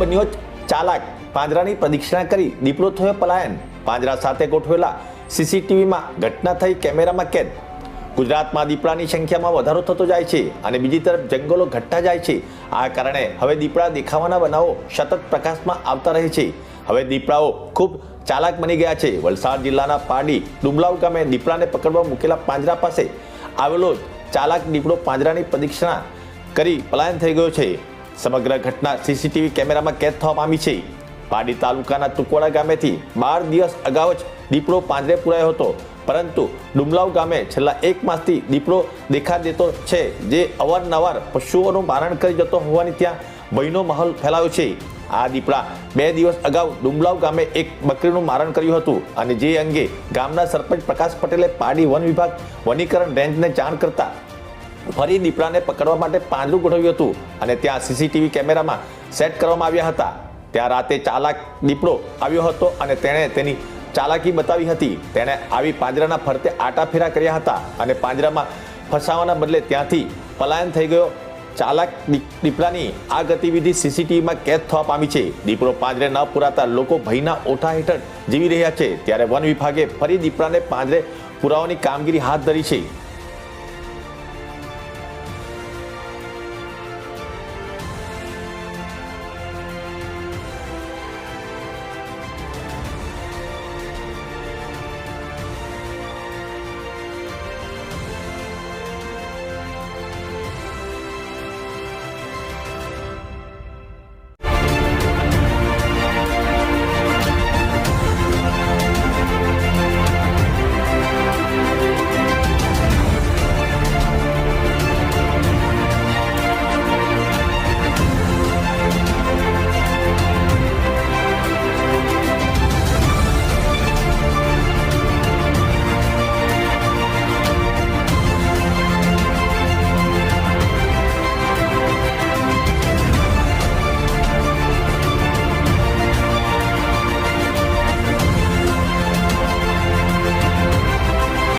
બન્યો ચાલાક પાંજરાની પ્રદક્ષિણા કરી દીપડો થયો પલાયન. પાંજરા સાથે ગોઠવેલા સીસીટીવીમાં ઘટના થઈ કેમેરામાં કેદ. ગુજરાતમાં દીપડાની સંખ્યામાં વધારો થતો જાય છે અને બીજી તરફ જંગલો ઘટતા જાય છે. આ કારણે હવે દીપડા દેખાવાના બનાવો સતત પ્રકાશમાં આવતા રહે છે. હવે દીપડાઓ ખૂબ ચાલાક બની ગયા છે. વલસાડ જિલ્લાના પારડી ડુમલાવ ગામે દીપડાને પકડવા મૂકેલા પાંજરા પાસે આવેલો ચાલાક દીપડો પાંજરાની પ્રદક્ષિણા કરી પલાયન થઈ ગયો છે. સમગ્ર ઘટના સીસીટીવી કેમેરામાં કેદ થવા પામી છે. પાડી તાલુકાના તુકોડા ગામેથી બાર દિવસ અગાઉ જ દીપડો પાંજરે પુરાયો હતો. પરંતુ ડુમલાવ ગામે છેલ્લા એક માસથી દીપડો દેખા દેતો છે, જે અવારનવાર પશુઓનું મારણ કરી જતો હોવાની ત્યાં ભયનો માહોલ ફેલાયો છે. આ દીપડા બે દિવસ અગાઉ ડુમલાવ ગામે એક બકરીનું મારણ કર્યું હતું અને જે અંગે ગામના સરપંચ પ્રકાશ પટેલે પાડી વન વિભાગ વનીકરણ રેન્જને જાણ કરતા ફરી દીપડાને પકડવા માટે પાંજરું ગોઠવ્યું હતું અને ત્યાં સીસીટીવી કેમેરામાં સેટ કરવામાં આવ્યા હતા. ત્યાં રાતે ચાલાક દીપડો આવ્યો હતો અને તેણે તેની ચાલાકી બતાવી હતી. તેણે આવી પાંજરાના ફરતે આટા ફેરા કર્યા હતા અને પાંજરામાં ફસાવાના બદલે ત્યાંથી પલાયન થઈ ગયો. ચાલાક દીપડાની આ ગતિવિધિ સીસીટીવીમાં કેદ થવા પામી છે. દીપડો પાંજરે ન પુરાતા લોકો ભયના ઓઠા હેઠળ જીવી રહ્યા છે. ત્યારે વન વિભાગે ફરી દીપડાને પાંજરે પુરાવાની કામગીરી હાથ ધરી છે.